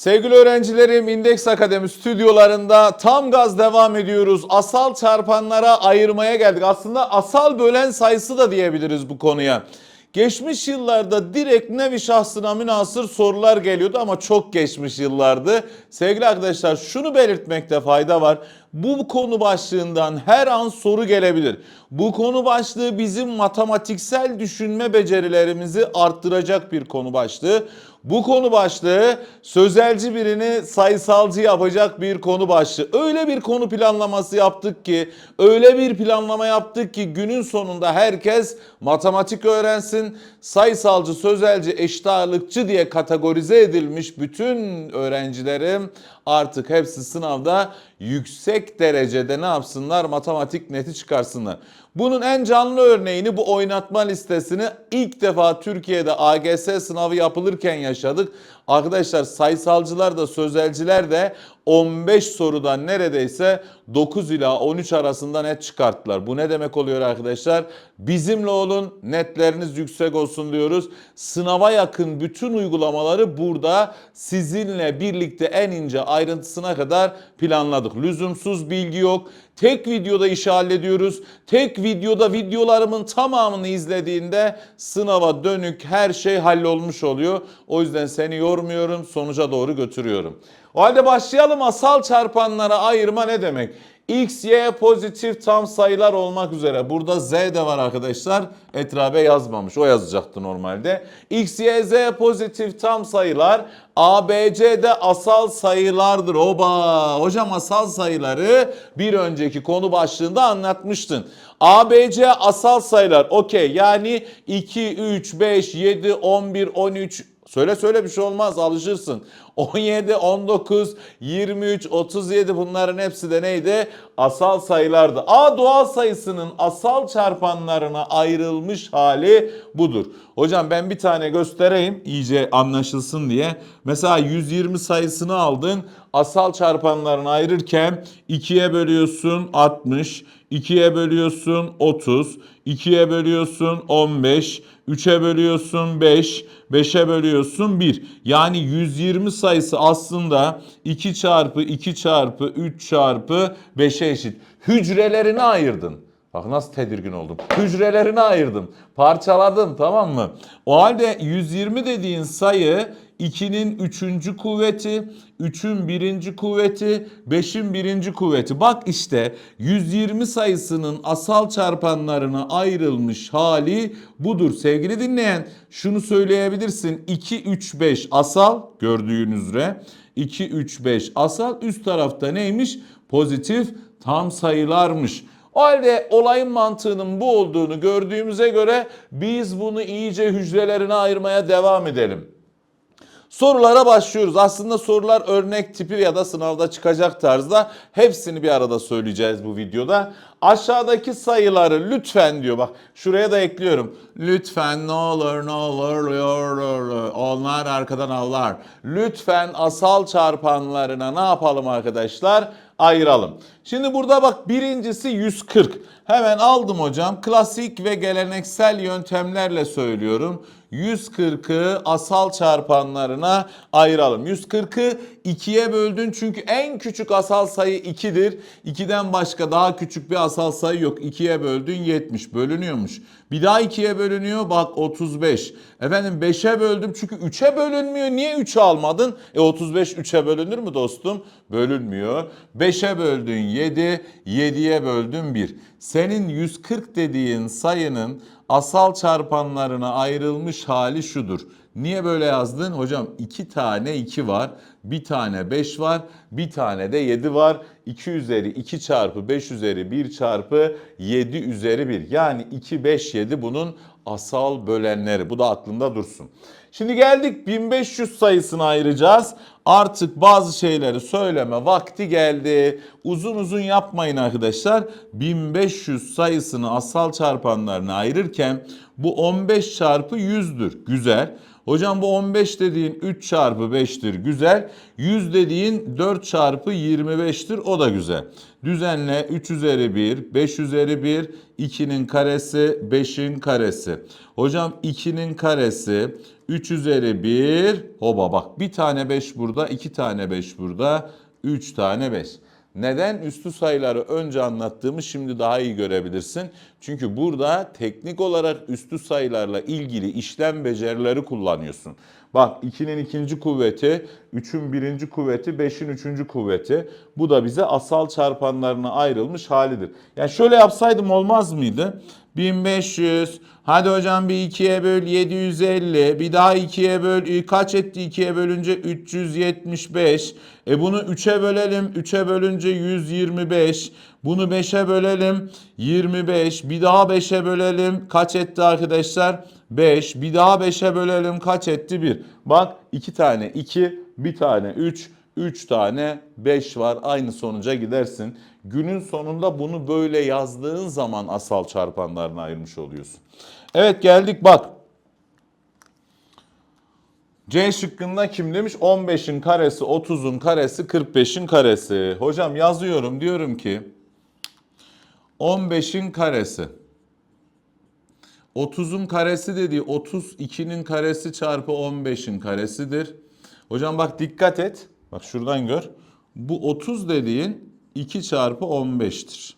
Sevgili öğrencilerim İndeks Akademi stüdyolarında tam gaz devam ediyoruz. Asal çarpanlara ayırmaya geldik. Aslında asal bölen sayısı da diyebiliriz bu konuya. Geçmiş yıllarda direkt nevi şahsına münasır sorular geliyordu ama çok geçmiş yıllardı. Sevgili arkadaşlar şunu belirtmekte fayda var. Bu konu başlığından her an soru gelebilir. Bu konu başlığı bizim matematiksel düşünme becerilerimizi arttıracak bir konu başlığı. Bu konu başlığı sözelci birini sayısalcı yapacak bir konu başlığı. Öyle bir konu planlaması yaptık ki, öyle bir planlama yaptık ki günün sonunda herkes matematik öğrensin. Sayısalcı, sözelci, eşit ağırlıkçı diye kategorize edilmiş bütün öğrencilerim artık hepsi sınavda yüksek derecede ne yapsınlar? Matematik neti çıkarsınlar. Bunun en canlı örneğini bu oynatma listesini ilk defa Türkiye'de AGS sınavı yapılırken yaşadık. Arkadaşlar sayısalcılar da sözelciler de 15 sorudan neredeyse 9 ila 13 arasında net çıkarttılar. Bu ne demek oluyor arkadaşlar? Bizimle olun, netleriniz yüksek olsun diyoruz. Sınava yakın bütün uygulamaları burada sizinle birlikte en ince ayrıntısına kadar planladık. Lüzumsuz bilgi yok. Tek videoda işi hallediyoruz. Tek videoda videolarımın tamamını izlediğinde sınava dönük her şey hallolmuş oluyor. O yüzden seni yormuyorum, sonuca doğru götürüyorum. O halde başlayalım asal çarpanlara ayırma ne demek? X, Y pozitif tam sayılar olmak üzere. Burada Z de var arkadaşlar. Etrabe yazmamış. O yazacaktı normalde. X, Y, Z pozitif tam sayılar. A, B, C de asal sayılardır. Oba! Hocam asal sayıları bir önceki konu başlığında anlatmıştın. A, B, C asal sayılar. Okey. Yani 2, 3, 5, 7, 11, 13, Söyle söyle bir şey olmaz alışırsın. 17, 19, 23, 37 bunların hepsi de neydi? Asal sayılardı. A doğal sayısının asal çarpanlarına ayrılmış hali budur. Hocam ben bir tane göstereyim iyice anlaşılsın diye. Mesela 120 sayısını aldın. Asal çarpanlarını ayırırken 2'ye bölüyorsun 60, 2'ye bölüyorsun 30, 2'ye bölüyorsun 15, 3'e bölüyorsun 5, 5'e bölüyorsun 1. Yani 120 sayısı aslında 2 çarpı 2 çarpı 3 çarpı 5'e eşit. Hücrelerini ayırdın. Bak nasıl tedirgin oldum. Hücrelerini ayırdım. Parçaladım tamam mı? O halde 120 dediğin sayı 2'nin 3. kuvveti, 3'ün 1. kuvveti, 5'in 1. kuvveti. Bak işte 120 sayısının asal çarpanlarına ayrılmış hali budur. Sevgili dinleyen şunu söyleyebilirsin. 2, 3, 5 asal gördüğünüz üzere. 2, 3, 5 asal üst tarafta neymiş? Pozitif tam sayılarmış. O halde olayın mantığının bu olduğunu gördüğümüze göre biz bunu iyice hücrelerine ayırmaya devam edelim. Sorulara başlıyoruz. Aslında sorular örnek tipi ya da sınavda çıkacak tarzda hepsini bir arada söyleyeceğiz bu videoda. Aşağıdaki sayıları lütfen diyor bak şuraya da ekliyorum. Lütfen ne olur ne olur onlar arkadan avlar. Lütfen asal çarpanlarına ne yapalım arkadaşlar? Ayıralım. Şimdi burada bak birincisi 140. Hemen aldım hocam. Klasik ve geleneksel yöntemlerle söylüyorum. 140'ı asal çarpanlarına ayıralım. 140'ı 2'ye böldün çünkü en küçük asal sayı 2'dir. 2'den başka daha küçük bir asal sayı yok. 2'ye böldün 70 bölünüyormuş. Bir daha 2'ye bölünüyor bak 35. Efendim 5'e böldüm çünkü 3'e bölünmüyor. Niye 3'ü almadın? E 35 3'e bölünür mü dostum? Bölünmüyor. 5'e böldün 7, 7'ye böldün 1. Senin 140 dediğin sayının asal çarpanlarına ayrılmış hali şudur. Niye böyle yazdın? Hocam 2 tane 2 var. Bir tane 5 var. Bir tane de 7 var. 2 üzeri 2 çarpı 5 üzeri 1 çarpı 7 üzeri 1. Yani 2, 5, 7 bunun asal bölenleri. Bu da aklında dursun. Şimdi geldik 1500 sayısını ayıracağız. Artık bazı şeyleri söyleme vakti geldi. Uzun uzun yapmayın arkadaşlar. 1500 sayısını asal çarpanlarına ayırırken bu 15 çarpı 100'dür. Güzel. Hocam bu 15 dediğin 3 çarpı 5'tir güzel. 100 dediğin 4 çarpı 25'tir o da güzel. Düzenle 3 üzeri 1, 5 üzeri 1, 2'nin karesi, 5'in karesi. Hocam 2'nin karesi, 3 üzeri 1, hoba bak bir tane 5 burada, 2 tane 5 burada, 3 tane 5. Neden üstü sayıları önce anlattığımı şimdi daha iyi görebilirsin. Çünkü burada teknik olarak üstü sayılarla ilgili işlem becerileri kullanıyorsun. Bak 2'nin ikinci kuvveti, 3'ün birinci kuvveti, 5'in üçüncü kuvveti. Bu da bize asal çarpanlarına ayrılmış halidir. Yani şöyle yapsaydım olmaz mıydı? 1500, hadi hocam bir 2'ye böl 750, bir daha 2'ye böl, kaç etti 2'ye bölünce 375. E bunu 3'e bölelim, 3'e bölünce 125. Bunu 5'e bölelim, 25. Bir daha 5'e bölelim, kaç etti arkadaşlar? 5. Bir daha 5'e bölelim, kaç etti? 1. Bak 2 tane 2, bir tane 3, 3 tane 5 var. Aynı sonuca gidersin. Günün sonunda bunu böyle yazdığın zaman asal çarpanlarına ayırmış oluyorsun. Evet geldik bak. C şıkkında kim demiş? 15'in karesi, 30'un karesi, 45'in karesi. Hocam yazıyorum diyorum ki 15'in karesi. 30'un karesi dediği 32'nin karesi çarpı 15'in karesidir. Hocam bak dikkat et. Bak şuradan gör. Bu 30 dediğin 2 çarpı 15'tir.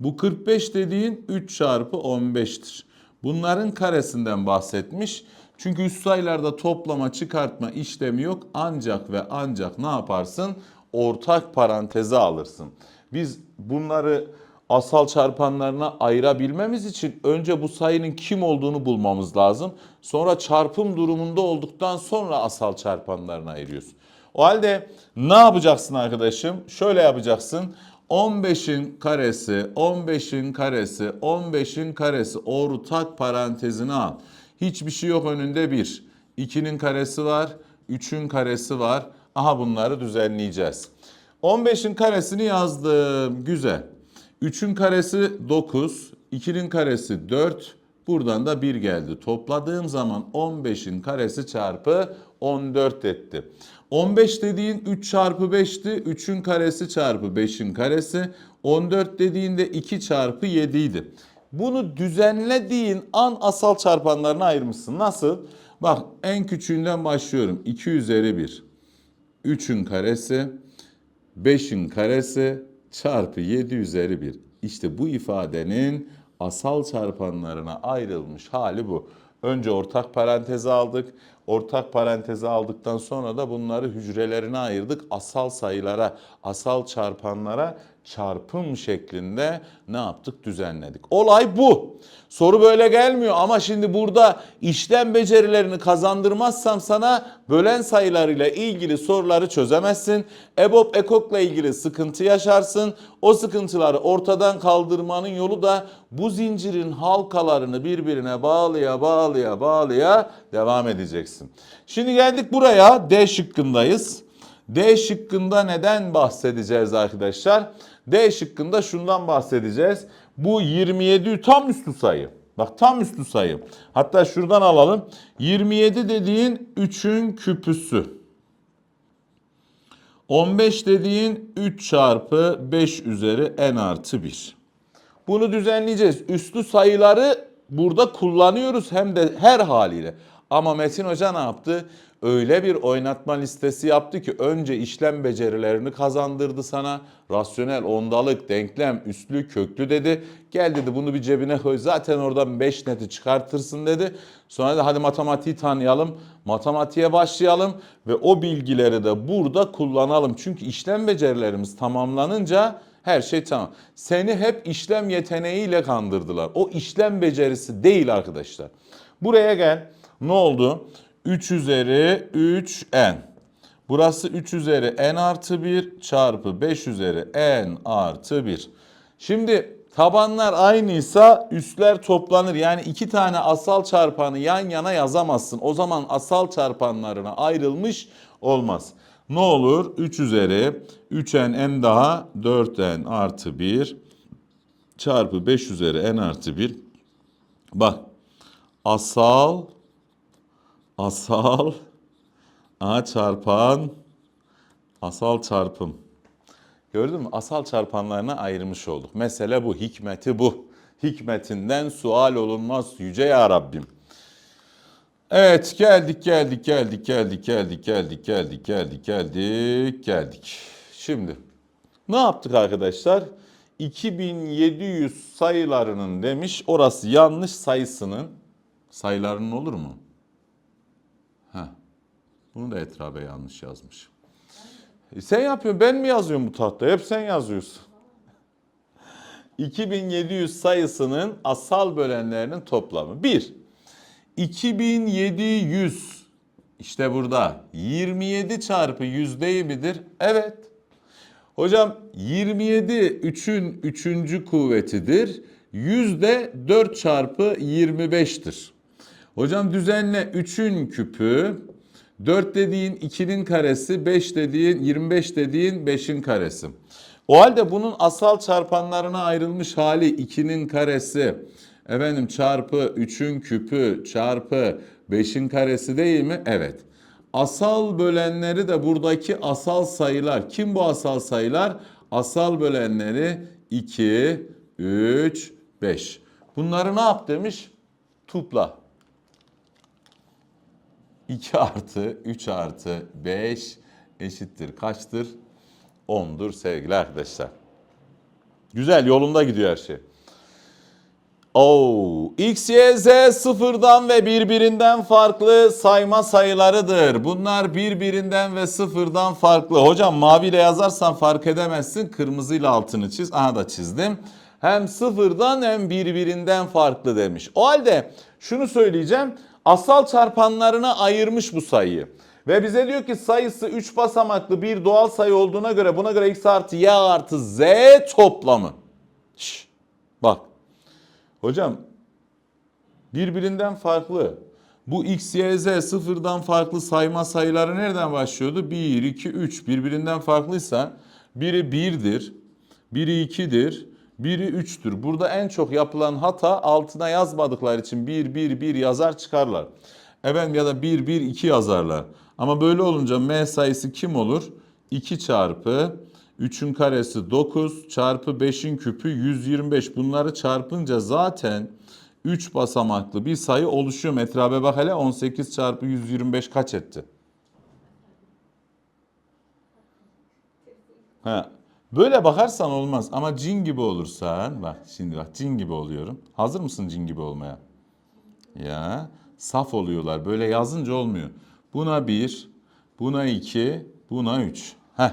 Bu 45 dediğin 3 çarpı 15'tir. Bunların karesinden bahsetmiş. Çünkü üst sayılarda toplama çıkartma işlemi yok. Ancak ve ancak ne yaparsın? Ortak paranteze alırsın. Biz bunları asal çarpanlarına ayırabilmemiz için önce bu sayının kim olduğunu bulmamız lazım. Sonra çarpım durumunda olduktan sonra asal çarpanlarına ayırıyoruz. O halde ne yapacaksın arkadaşım? Şöyle yapacaksın. 15'in karesi, 15'in karesi, 15'in karesi ortak parantezine al. Hiçbir şey yok önünde 1. 2'nin karesi var, 3'ün karesi var. Aha bunları düzenleyeceğiz. 15'in karesini yazdım. Güzel. 3'ün karesi 9, 2'nin karesi 4, buradan da 1 geldi. Topladığım zaman 15'in karesi çarpı 14 etti. 15 dediğin 3 çarpı 5'ti. 3'ün karesi çarpı 5'in karesi. 14 dediğinde 2 çarpı 7 idi. Bunu düzenlediğin an asal çarpanlarına ayırmışsın. Nasıl? Bak en küçüğünden başlıyorum. 2 üzeri 1. 3'ün karesi, 5'in karesi çarpı 7 üzeri 1. İşte bu ifadenin asal çarpanlarına ayrılmış hali bu. Önce ortak paranteze aldık. Ortak paranteze aldıktan sonra da bunları hücrelerine ayırdık. Asal sayılara, asal çarpanlara çarpım şeklinde ne yaptık? Düzenledik. Olay bu. Soru böyle gelmiyor ama şimdi burada işlem becerilerini kazandırmazsam sana bölen sayılarıyla ilgili soruları çözemezsin. EBOB ekokla ilgili sıkıntı yaşarsın. O sıkıntıları ortadan kaldırmanın yolu da bu zincirin halkalarını birbirine bağlıya bağlıya bağlıya devam edeceksin. Şimdi geldik buraya D şıkkındayız. D şıkkında neden bahsedeceğiz arkadaşlar? D şıkkında şundan bahsedeceğiz. Bu 27 tam üstü sayı. Bak tam üstü sayı. Hatta şuradan alalım. 27 dediğin 3'ün küpüsü. 15 dediğin 3 çarpı 5 üzeri n artı 1. Bunu düzenleyeceğiz. Üslü sayıları burada kullanıyoruz hem de her haliyle. Ama Metin Hoca ne yaptı? Öyle bir oynatma listesi yaptı ki önce işlem becerilerini kazandırdı sana. Rasyonel, ondalık, denklem, üslü, köklü dedi. Gel dedi bunu bir cebine koy. Zaten oradan 5 neti çıkartırsın dedi. Sonra da hadi matematiği tanıyalım. Matematiğe başlayalım ve o bilgileri de burada kullanalım. Çünkü işlem becerilerimiz tamamlanınca her şey tamam. Seni hep işlem yeteneğiyle kandırdılar. O işlem becerisi değil arkadaşlar. Buraya gel. Ne oldu? 3 üzeri 3n. Burası 3 üzeri n artı 1 çarpı 5 üzeri n artı 1. Şimdi tabanlar aynıysa üstler toplanır. Yani iki tane asal çarpanı yan yana yazamazsın. O zaman asal çarpanlarına ayrılmış olmaz. Ne olur? 3 üzeri 3n n daha 4n artı 1 çarpı 5 üzeri n artı 1. Bak asal Asal A çarpan asal çarpım. Gördün mü? Asal çarpanlarına ayırmış olduk. Mesele bu, hikmeti bu. Hikmetinden sual olunmaz yüce ya Rabbim. Evet geldik geldik geldik geldik geldik geldik geldik geldik geldik geldik. Şimdi ne yaptık arkadaşlar? 2700 sayılarının demiş. Orası yanlış sayısının sayılarının olur mu? Bunu da etrafa yanlış yazmış. E sen yapıyorsun ben mi yazıyorum bu tahtaya? Hep sen yazıyorsun. 2700 sayısının asal bölenlerinin toplamı. 1. 2700 işte burada 27 çarpı 100 değil midir? Evet. Hocam 27 3'ün 3. kuvvetidir. 100 de 4 çarpı 25'tir. Hocam düzenle 3'ün küpü 4 dediğin 2'nin karesi, 5 dediğin 25 dediğin 5'in karesi. O halde bunun asal çarpanlarına ayrılmış hali 2'nin karesi, efendim çarpı 3'ün küpü çarpı 5'in karesi değil mi? Evet. Asal bölenleri de buradaki asal sayılar. Kim bu asal sayılar? Asal bölenleri 2, 3, 5. Bunları ne yap demiş? Tupla. 2 artı 3 artı 5 eşittir kaçtır? 10'dur sevgili arkadaşlar. Güzel yolunda gidiyor her şey. Oo, x, y, z sıfırdan ve birbirinden farklı sayma sayılarıdır. Bunlar birbirinden ve sıfırdan farklı. Hocam maviyle yazarsan fark edemezsin. Kırmızıyla altını çiz. Aha da çizdim. Hem sıfırdan hem birbirinden farklı demiş. O halde şunu söyleyeceğim. Asal çarpanlarına ayırmış bu sayıyı. Ve bize diyor ki sayısı 3 basamaklı bir doğal sayı olduğuna göre buna göre x artı y artı z toplamı. Şş, bak. Hocam birbirinden farklı. Bu x, y, z sıfırdan farklı sayma sayıları nereden başlıyordu? 1, 2, 3 birbirinden farklıysa biri 1'dir, biri 2'dir, biri 3'tür. Burada en çok yapılan hata altına yazmadıkları için 1, 1, 1 yazar çıkarlar. Efendim ya da 1, 1, 2 yazarlar. Ama böyle olunca m sayısı kim olur? 2 çarpı 3'ün karesi 9 çarpı 5'in küpü 125. Bunları çarpınca zaten 3 basamaklı bir sayı oluşuyor. Metrabe bak hele 18 çarpı 125 kaç etti? Ha. Böyle bakarsan olmaz ama cin gibi olursan bak şimdi bak cin gibi oluyorum. Hazır mısın cin gibi olmaya? Ya saf oluyorlar. Böyle yazınca olmuyor. Buna 1, buna 2, buna 3. Heh.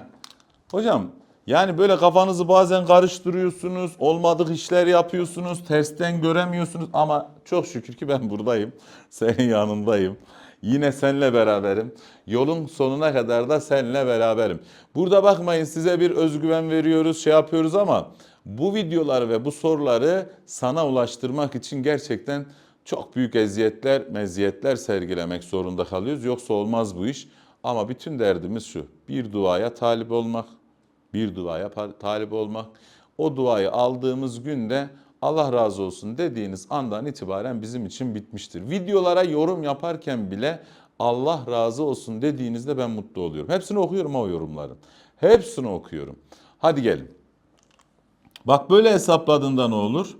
Hocam yani böyle kafanızı bazen karıştırıyorsunuz, olmadık işler yapıyorsunuz, tersten göremiyorsunuz ama çok şükür ki ben buradayım, senin yanındayım. Yine seninle beraberim. Yolun sonuna kadar da seninle beraberim. Burada bakmayın size bir özgüven veriyoruz, şey yapıyoruz ama bu videoları ve bu soruları sana ulaştırmak için gerçekten çok büyük eziyetler, meziyetler sergilemek zorunda kalıyoruz. Yoksa olmaz bu iş. Ama bütün derdimiz şu. Bir duaya talip olmak, bir duaya talip olmak. O duayı aldığımız günde Allah razı olsun dediğiniz andan itibaren bizim için bitmiştir. Videolara yorum yaparken bile Allah razı olsun dediğinizde ben mutlu oluyorum. Hepsini okuyorum o yorumların. Hepsini okuyorum. Hadi gelin. Bak böyle hesapladığında ne olur?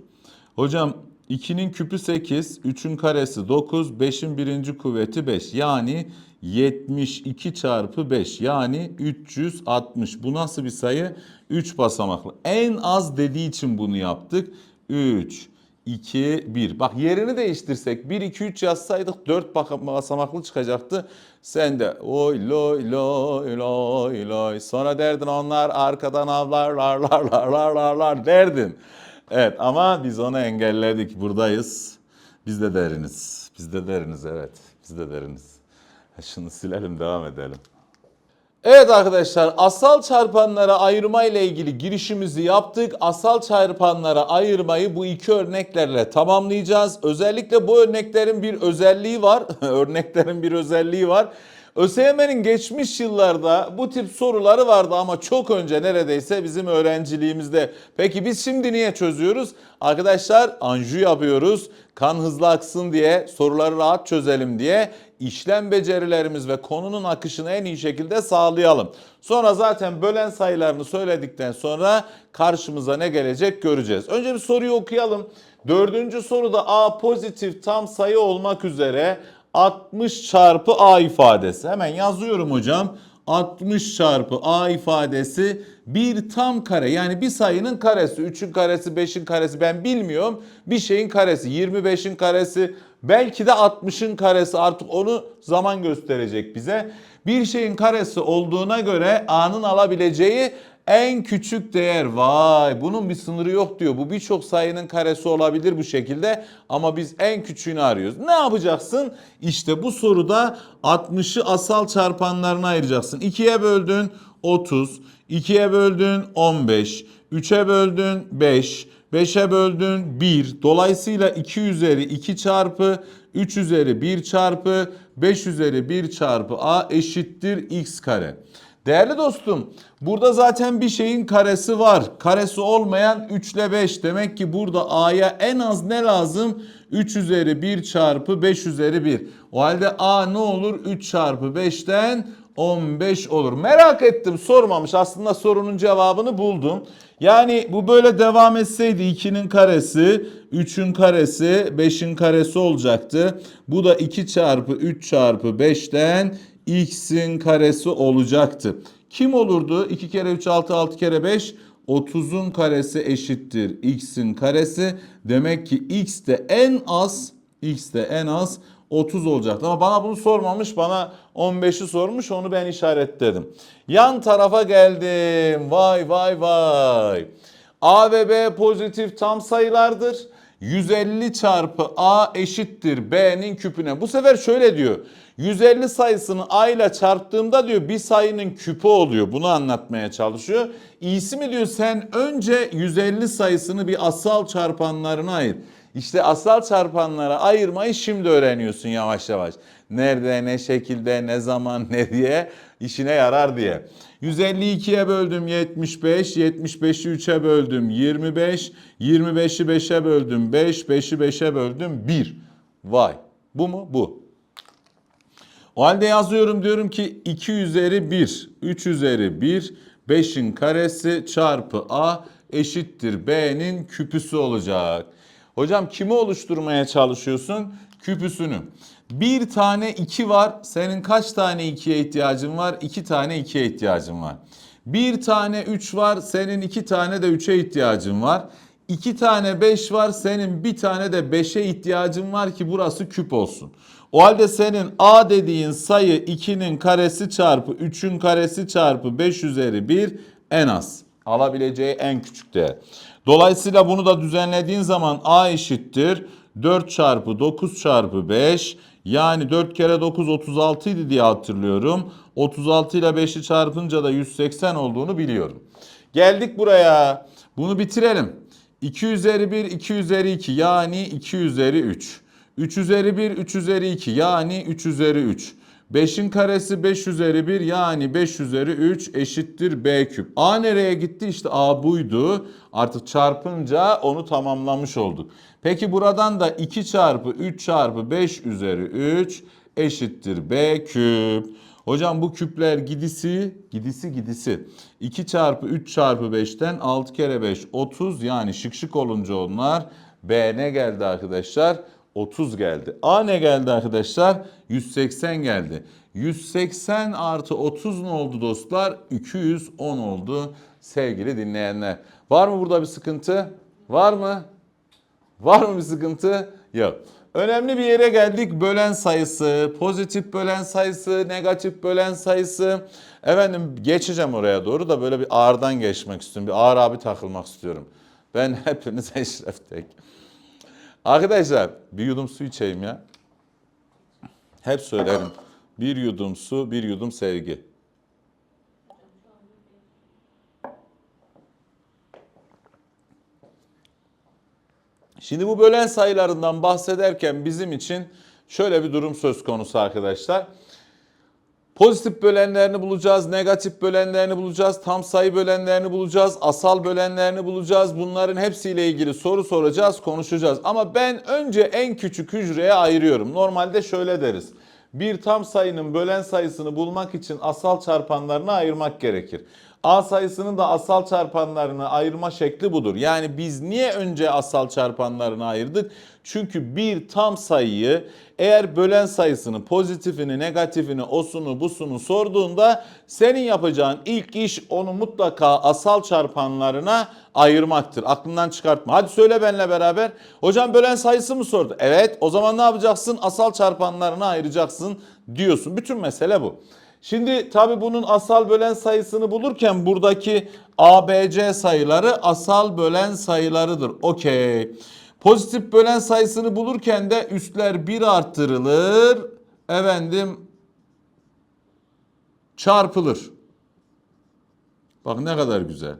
Hocam 2'nin küpü 8, 3'ün karesi 9, 5'in birinci kuvveti 5. Yani 72 çarpı 5 yani 360. Bu nasıl bir sayı? 3 basamaklı. En az dediği için bunu yaptık. 3, 2, 1. Bak yerini değiştirsek 1, 2, 3 yazsaydık 4 basamaklı çıkacaktı. Sen de oy loy loy loy loy. Sonra derdin onlar arkadan avlarlar lar lar lar lar lar derdin. Evet ama biz onu engelledik. Buradayız. Biz de deriniz. Biz de deriniz evet. Biz de deriniz. Şunu silelim devam edelim. Evet arkadaşlar asal çarpanlara ayırma ile ilgili girişimizi yaptık. Asal çarpanlara ayırmayı bu iki örneklerle tamamlayacağız. Özellikle bu örneklerin bir özelliği var. örneklerin bir özelliği var. ÖSYM'nin geçmiş yıllarda bu tip soruları vardı ama çok önce neredeyse bizim öğrenciliğimizde. Peki biz şimdi niye çözüyoruz? Arkadaşlar anju yapıyoruz. Kan hızlı aksın diye, soruları rahat çözelim diye işlem becerilerimiz ve konunun akışını en iyi şekilde sağlayalım. Sonra zaten bölen sayılarını söyledikten sonra karşımıza ne gelecek göreceğiz. Önce bir soruyu okuyalım. Dördüncü soruda A pozitif tam sayı olmak üzere 60 çarpı A ifadesi. Hemen yazıyorum hocam. 60 çarpı A ifadesi bir tam kare yani bir sayının karesi 3'ün karesi 5'in karesi ben bilmiyorum bir şeyin karesi 25'in karesi belki de 60'ın karesi artık onu zaman gösterecek bize. Bir şeyin karesi olduğuna göre A'nın alabileceği en küçük değer vay bunun bir sınırı yok diyor. Bu birçok sayının karesi olabilir bu şekilde ama biz en küçüğünü arıyoruz. Ne yapacaksın? İşte bu soruda 60'ı asal çarpanlarına ayıracaksın. 2'ye böldün 30, 2'ye böldün 15, 3'e böldün 5, 5'e böldün 1. Dolayısıyla 2 üzeri 2 çarpı 3 üzeri 1 çarpı 5 üzeri 1 çarpı a eşittir x kare. Değerli dostum burada zaten bir şeyin karesi var. Karesi olmayan 3 ile 5. Demek ki burada a'ya en az ne lazım? 3 üzeri 1 çarpı 5 üzeri 1. O halde a ne olur? 3 çarpı 5'ten 15 olur. Merak ettim sormamış. Aslında sorunun cevabını buldum. Yani bu böyle devam etseydi 2'nin karesi, 3'ün karesi, 5'in karesi olacaktı. Bu da 2 çarpı 3 çarpı 5'ten x'in karesi olacaktı. Kim olurdu? 2 kere 3 6 6 kere 5 30'un karesi eşittir x'in karesi. Demek ki x de en az x de en az 30 olacaktı. Ama bana bunu sormamış. Bana 15'i sormuş. Onu ben işaretledim. Yan tarafa geldim. Vay vay vay. A ve B pozitif tam sayılardır. 150 çarpı A eşittir B'nin küpüne. Bu sefer şöyle diyor. 150 sayısını A ile çarptığımda diyor bir sayının küpü oluyor. Bunu anlatmaya çalışıyor. İyisi mi diyor sen önce 150 sayısını bir asal çarpanlarına ayır. İşte asal çarpanlara ayırmayı şimdi öğreniyorsun yavaş yavaş. Nerede, ne şekilde, ne zaman, ne diye işine yarar diye. 152'ye böldüm 75, 75'i 3'e böldüm 25, 25'i 5'e böldüm 5, 5'i 5'e böldüm 1. Vay. Bu mu? Bu. O halde yazıyorum diyorum ki 2 üzeri 1, 3 üzeri 1, 5'in karesi çarpı a eşittir b'nin küpüsü olacak. Hocam kimi oluşturmaya çalışıyorsun? Küpüsünü. Bir tane 2 var. Senin kaç tane 2'ye ihtiyacın var? 2 tane 2'ye ihtiyacın var. Bir tane 3 var. Senin 2 tane de 3'e ihtiyacın var. 2 tane 5 var. Senin bir tane de 5'e ihtiyacın var ki burası küp olsun. O halde senin A dediğin sayı 2'nin karesi çarpı 3'ün karesi çarpı 5 üzeri 1 en az. Alabileceği en küçük değer. Dolayısıyla bunu da düzenlediğin zaman A eşittir 4 çarpı 9 çarpı 5 yani 4 kere 9 36 idi diye hatırlıyorum. 36 ile 5'i çarpınca da 180 olduğunu biliyorum. Geldik buraya. Bunu bitirelim. 2 üzeri 1 2 üzeri 2 yani 2 üzeri 3. 3 üzeri 1 3 üzeri 2 yani 3 üzeri 3. 5'in karesi 5 üzeri 1 yani 5 üzeri 3 eşittir b küp. A nereye gitti? İşte A buydu. Artık çarpınca onu tamamlamış olduk. Peki buradan da 2 çarpı 3 çarpı 5 üzeri 3 eşittir b küp. Hocam bu küpler gidisi, gidisi gidisi. 2 çarpı 3 çarpı 5'ten 6 kere 5 30 yani şık şık olunca onlar B ne geldi arkadaşlar? 30 geldi. A ne geldi arkadaşlar? 180 geldi. 180 artı 30 ne oldu dostlar? 210 oldu sevgili dinleyenler. Var mı burada bir sıkıntı? Var mı? Var mı bir sıkıntı? Yok. Önemli bir yere geldik. Bölen sayısı, pozitif bölen sayısı, negatif bölen sayısı. Efendim geçeceğim oraya doğru da böyle bir ağırdan geçmek istiyorum. Bir ağır abi takılmak istiyorum. Ben hepiniz Eşref Tek. Arkadaşlar bir yudum su içeyim ya. Hep söylerim. Bir yudum su, bir yudum sevgi. Şimdi bu bölen sayılarından bahsederken bizim için şöyle bir durum söz konusu arkadaşlar. Pozitif bölenlerini bulacağız, negatif bölenlerini bulacağız, tam sayı bölenlerini bulacağız, asal bölenlerini bulacağız. Bunların hepsiyle ilgili soru soracağız, konuşacağız. Ama ben önce en küçük hücreye ayırıyorum. Normalde şöyle deriz. Bir tam sayının bölen sayısını bulmak için asal çarpanlarını ayırmak gerekir. A sayısının da asal çarpanlarını ayırma şekli budur. Yani biz niye önce asal çarpanlarını ayırdık? Çünkü bir tam sayıyı eğer bölen sayısını, pozitifini, negatifini, osunu, busunu sorduğunda senin yapacağın ilk iş onu mutlaka asal çarpanlarına ayırmaktır. Aklından çıkartma. Hadi söyle benimle beraber. Hocam bölen sayısı mı sordu? Evet. O zaman ne yapacaksın? Asal çarpanlarına ayıracaksın diyorsun. Bütün mesele bu. Şimdi tabi bunun asal bölen sayısını bulurken buradaki ABC sayıları asal bölen sayılarıdır. Okey. Pozitif bölen sayısını bulurken de üstler 1 arttırılır. Efendim çarpılır. Bak ne kadar güzel.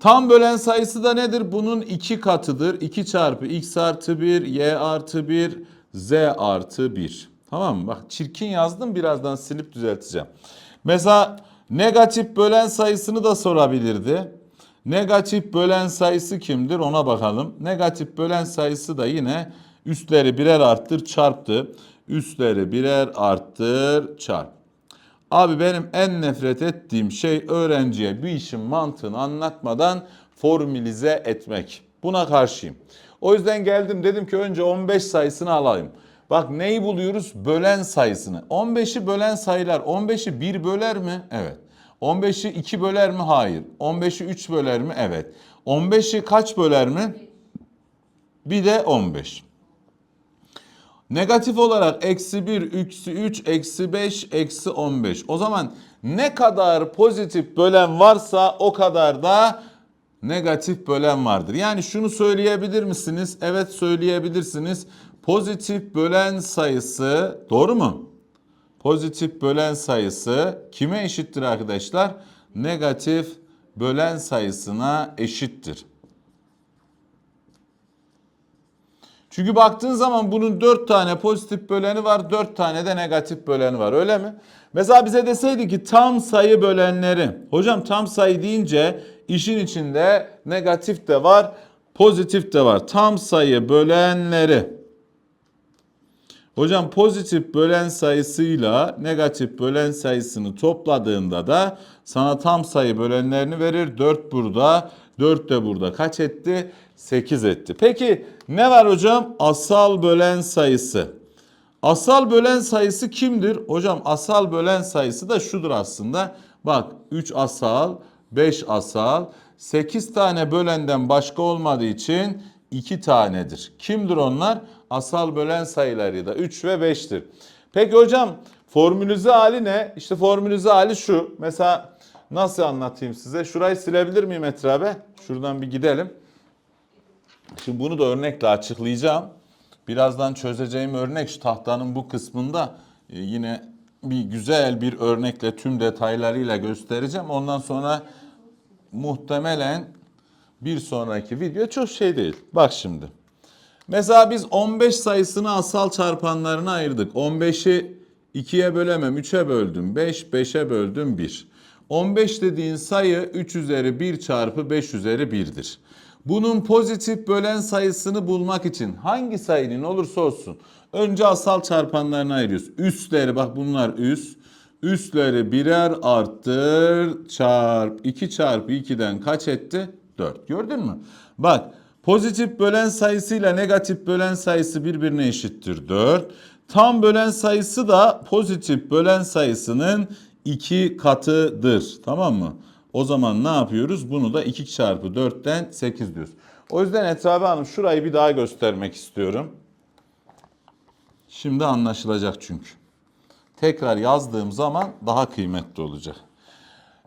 Tam bölen sayısı da nedir? Bunun iki katıdır. 2 çarpı x artı 1, y artı 1, z artı 1. Tamam mı? Bak çirkin yazdım birazdan silip düzelteceğim. Mesela negatif bölen sayısını da sorabilirdi. Negatif bölen sayısı kimdir ona bakalım. Negatif bölen sayısı da yine üstleri birer arttır çarptı. Üstleri birer arttır çarp. Abi benim en nefret ettiğim şey öğrenciye bir işin mantığını anlatmadan formülize etmek. Buna karşıyım. O yüzden geldim dedim ki önce 15 sayısını alayım. Bak neyi buluyoruz? Bölen sayısını. 15'i bölen sayılar. 15'i 1 böler mi? Evet. 15'i 2 böler mi? Hayır. 15'i 3 böler mi? Evet. 15'i kaç böler mi? Bir de 15. Negatif olarak eksi 1, eksi 3, eksi 5, eksi 15. O zaman ne kadar pozitif bölen varsa o kadar da negatif bölen vardır. Yani şunu söyleyebilir misiniz? Evet söyleyebilirsiniz. Pozitif bölen sayısı doğru mu? Pozitif bölen sayısı kime eşittir arkadaşlar? Negatif bölen sayısına eşittir. Çünkü baktığın zaman bunun 4 tane pozitif böleni var, 4 tane de negatif böleni var. Öyle mi? Mesela bize deseydi ki tam sayı bölenleri. Hocam tam sayı deyince işin içinde negatif de var, pozitif de var. Tam sayı bölenleri. Hocam pozitif bölen sayısıyla negatif bölen sayısını topladığında da sana tam sayı bölenlerini verir. 4 burada, 4 de burada. Kaç etti? 8 etti. Peki ne var hocam? Asal bölen sayısı. Asal bölen sayısı kimdir? Hocam asal bölen sayısı da şudur aslında. Bak 3 asal, 5 asal, 8 tane bölenden başka olmadığı için 2 tanedir. Kimdir onlar? Asal bölen sayıları da 3 ve 5'tir. Peki hocam formülize hali ne? İşte formülize hali şu. Mesela nasıl anlatayım size? Şurayı silebilir miyim etrabe? Şuradan bir gidelim. Şimdi bunu da örnekle açıklayacağım. Birazdan çözeceğim örnek şu tahtanın bu kısmında e, yine bir güzel bir örnekle tüm detaylarıyla göstereceğim. Ondan sonra muhtemelen bir sonraki video çok şey değil. Bak şimdi. Mesela biz 15 sayısını asal çarpanlarına ayırdık. 15'i 2'ye bölemem. 3'e böldüm. 5, 5'e böldüm 1. 15 dediğin sayı 3 üzeri 1 çarpı 5 üzeri 1'dir. Bunun pozitif bölen sayısını bulmak için hangi sayının olursa olsun önce asal çarpanlarına ayırıyoruz. Üstleri bak bunlar üst. Üstleri birer arttır çarp 2 çarpı 2'den kaç etti? 4. Gördün mü? Bak pozitif bölen sayısıyla negatif bölen sayısı birbirine eşittir 4. Tam bölen sayısı da pozitif bölen sayısının 2 katıdır. Tamam mı? O zaman ne yapıyoruz? Bunu da 2 çarpı 4'ten 8 diyoruz. O yüzden Etrabi Hanım şurayı bir daha göstermek istiyorum. Şimdi anlaşılacak çünkü. Tekrar yazdığım zaman daha kıymetli olacak.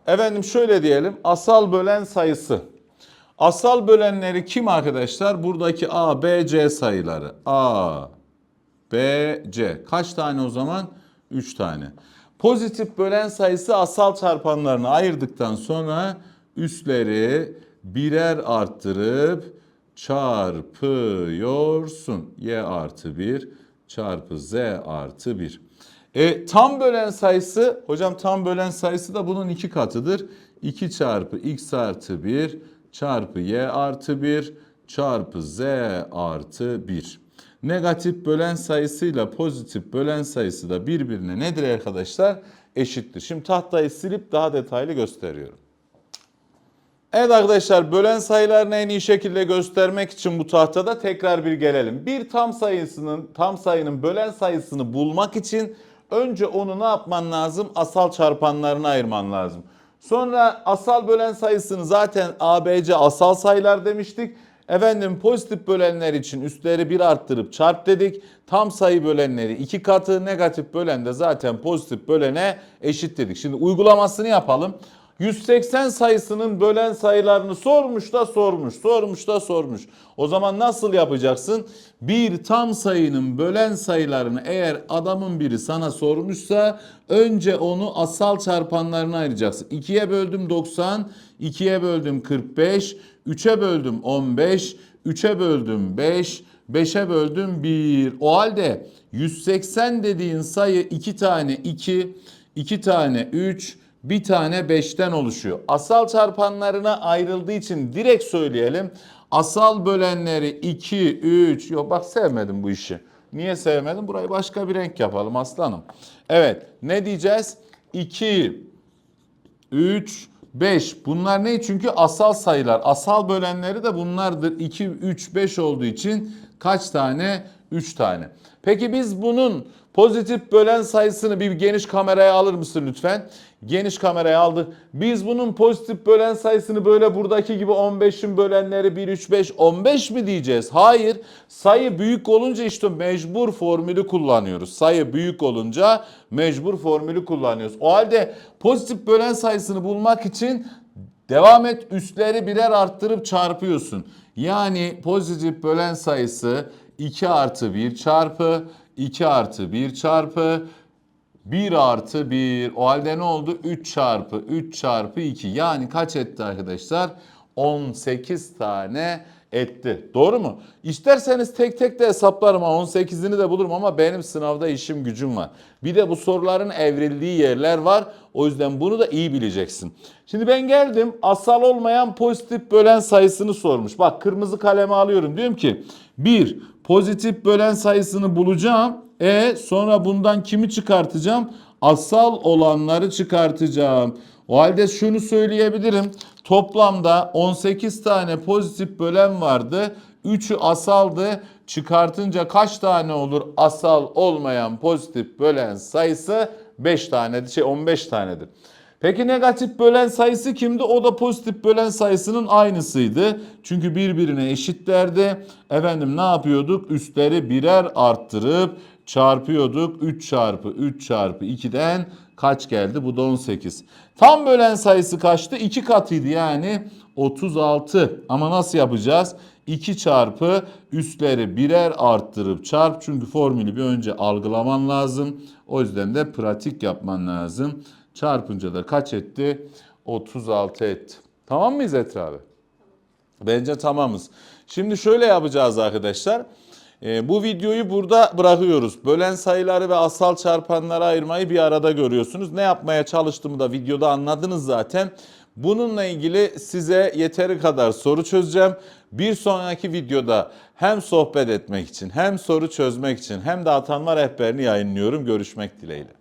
Efendim şöyle diyelim. Asal bölen sayısı. Asal bölenleri kim arkadaşlar? Buradaki A, B, C sayıları. A, B, C. Kaç tane o zaman? 3 tane. Pozitif bölen sayısı asal çarpanlarını ayırdıktan sonra üstleri birer arttırıp çarpıyorsun. Y artı 1 çarpı Z artı 1. E, tam bölen sayısı, hocam tam bölen sayısı da bunun iki katıdır. 2 çarpı x artı 1 çarpı y artı 1 çarpı z artı 1. Negatif bölen sayısıyla pozitif bölen sayısı da birbirine nedir arkadaşlar? Eşittir. Şimdi tahtayı silip daha detaylı gösteriyorum. Evet arkadaşlar bölen sayılarını en iyi şekilde göstermek için bu tahtada tekrar bir gelelim. Bir tam sayısının tam sayının bölen sayısını bulmak için önce onu ne yapman lazım? Asal çarpanlarına ayırman lazım. Sonra asal bölen sayısını zaten ABC asal sayılar demiştik. Efendim pozitif bölenler için üstleri bir arttırıp çarp dedik. Tam sayı bölenleri iki katı, negatif bölen de zaten pozitif bölene eşit dedik. Şimdi uygulamasını yapalım. 180 sayısının bölen sayılarını sormuş da sormuş, sormuş da sormuş. O zaman nasıl yapacaksın? Bir tam sayının bölen sayılarını eğer adamın biri sana sormuşsa önce onu asal çarpanlarına ayıracaksın. 2'ye böldüm 90, 2'ye böldüm 45, 3'e böldüm 15, 3'e böldüm 5, 5'e böldüm 1. O halde 180 dediğin sayı 2 tane 2, 2 tane 3, bir tane 5'ten oluşuyor. Asal çarpanlarına ayrıldığı için direkt söyleyelim. Asal bölenleri 2, 3, yok bak sevmedim bu işi. Niye sevmedim? Burayı başka bir renk yapalım aslanım. Evet ne diyeceğiz? 2, 3, 5. Bunlar ne? Çünkü asal sayılar. Asal bölenleri de bunlardır. 2, 3, 5 olduğu için kaç tane? 3 tane. Peki biz bunun pozitif bölen sayısını bir geniş kameraya alır mısın lütfen? Geniş kameraya aldık. Biz bunun pozitif bölen sayısını böyle buradaki gibi 15'in bölenleri 1, 3, 5, 15 mi diyeceğiz? Hayır. Sayı büyük olunca işte mecbur formülü kullanıyoruz. Sayı büyük olunca mecbur formülü kullanıyoruz. O halde pozitif bölen sayısını bulmak için devam et üstleri birer arttırıp çarpıyorsun. Yani pozitif bölen sayısı 2 artı 1 çarpı 2 artı 1 çarpı 1 artı 1. O halde ne oldu? 3 çarpı 3 çarpı 2. Yani kaç etti arkadaşlar? 18 tane etti. Doğru mu? İsterseniz tek tek de hesaplarım. 18'ini de bulurum ama benim sınavda işim gücüm var. Bir de bu soruların evrildiği yerler var. O yüzden bunu da iyi bileceksin. Şimdi ben geldim asal olmayan pozitif bölen sayısını sormuş. Bak kırmızı kalemi alıyorum. Diyorum ki 1 pozitif bölen sayısını bulacağım. E sonra bundan kimi çıkartacağım? Asal olanları çıkartacağım. O halde şunu söyleyebilirim. Toplamda 18 tane pozitif bölen vardı. 3'ü asaldı. Çıkartınca kaç tane olur asal olmayan pozitif bölen sayısı? 5 tane, şey 15 tanedir. Peki negatif bölen sayısı kimdi? O da pozitif bölen sayısının aynısıydı. Çünkü birbirine eşitlerdi. Efendim ne yapıyorduk? Üstleri birer arttırıp çarpıyorduk. 3 çarpı 3 çarpı 2'den kaç geldi? Bu da 18. Tam bölen sayısı kaçtı? 2 katıydı yani 36. Ama nasıl yapacağız? 2 çarpı üstleri birer arttırıp çarp. Çünkü formülü bir önce algılaman lazım. O yüzden de pratik yapman lazım. Çarpınca da kaç etti? 36 etti. Tamam mıyız Etra abi? Bence tamamız. Şimdi şöyle yapacağız arkadaşlar. Ee, bu videoyu burada bırakıyoruz. Bölen sayıları ve asal çarpanları ayırmayı bir arada görüyorsunuz. Ne yapmaya çalıştığımı da videoda anladınız zaten. Bununla ilgili size yeteri kadar soru çözeceğim. Bir sonraki videoda hem sohbet etmek için hem soru çözmek için hem de atanma rehberini yayınlıyorum. Görüşmek dileğiyle.